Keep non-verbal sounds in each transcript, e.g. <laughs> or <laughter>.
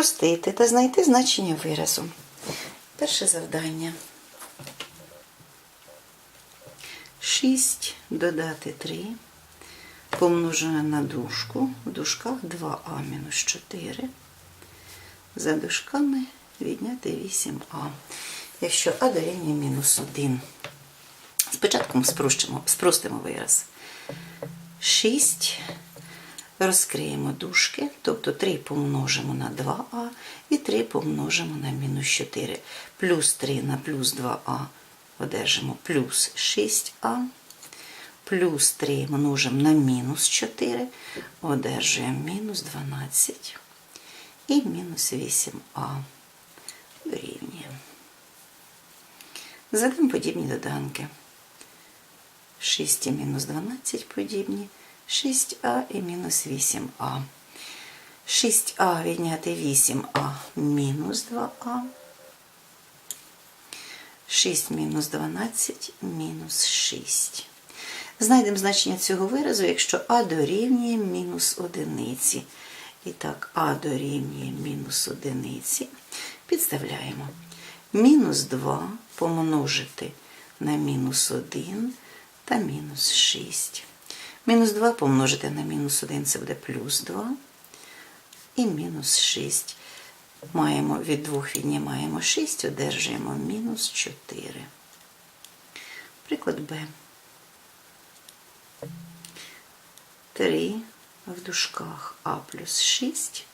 Спростити та знайти значення виразу. Перше завдання. 6 додати 3 помножене на дужку. В дужках 2а мінус 4. За дужками відняти 8а. Якщо а дорівнює мінус 1. Спочатку ми спростимо, спростимо вираз. 6 розкриємо дужки, тобто 3 помножимо на 2а і 3 помножимо на мінус 4. Плюс 3 на плюс 2а одержимо плюс 6а. Плюс 3 множимо на мінус 4, одержуємо мінус 12 і мінус 8а дорівнює. Задаємо подібні доданки. 6 і мінус 12 подібні, 6а і мінус 8а. 6а відняти 8а мінус 2а. 6 мінус 12 мінус 6. Знайдемо значення цього виразу, якщо а дорівнює мінус одиниці. І так, а дорівнює мінус одиниці. Підставляємо. Мінус 2 помножити на мінус 1 та мінус 6. Мінус 2 помножити на мінус 1 це буде плюс 2 і мінус 6. Маємо від 2 віднімаємо 6, одержуємо мінус 4. Приклад Б. 3 в дужках А плюс 6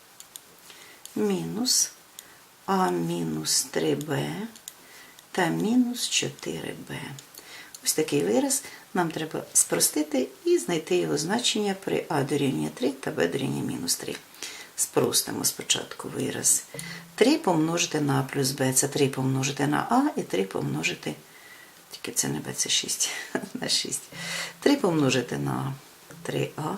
мінус А мінус 3Б та мінус 4Б. Ось такий вираз нам треба спростити і знайти його значення при А дорівнює 3 та Б дорівнює мінус 3. Спростимо спочатку вираз. 3 помножити на плюс Б це 3 помножити на А і 3 помножити, тільки це не Б, це 6 <laughs> на 6. 3 помножити на 3А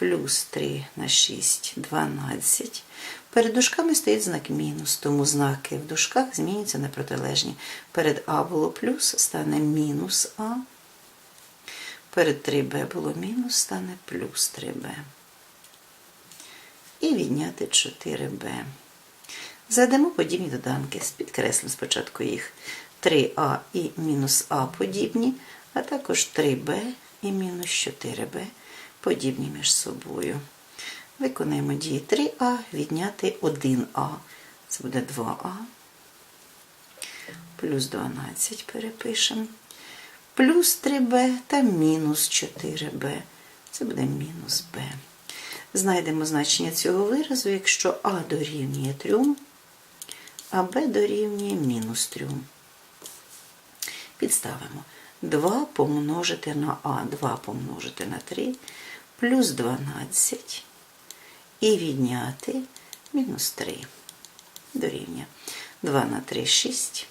плюс 3 на 6 12. Перед дужками стоїть знак мінус, тому знаки в дужках змінюються на протилежні. Перед А було плюс, стане мінус А. Перед 3Б було мінус, стане плюс 3Б. І відняти 4Б. Задамо подібні доданки. Підкреслимо спочатку їх. 3А і мінус А подібні, а також 3Б і мінус 4Б подібні між собою. Виконаємо дії 3А, відняти 1А. Це буде 2А. Плюс 12 перепишемо. Плюс 3Б та мінус 4Б. Це буде мінус Б. Знайдемо значення цього виразу, якщо А дорівнює 3, а Б дорівнює мінус 3. Підставимо 2 помножити на А, 2 помножити на 3, плюс 12 і відняти мінус 3. Дорівнює 2 на 3 6,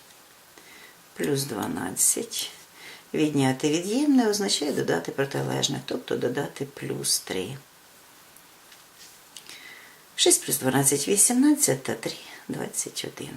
плюс 12. Відняти від'ємне означає додати протилежне, тобто додати плюс 3. 6 плюс 12 18 та 3 21.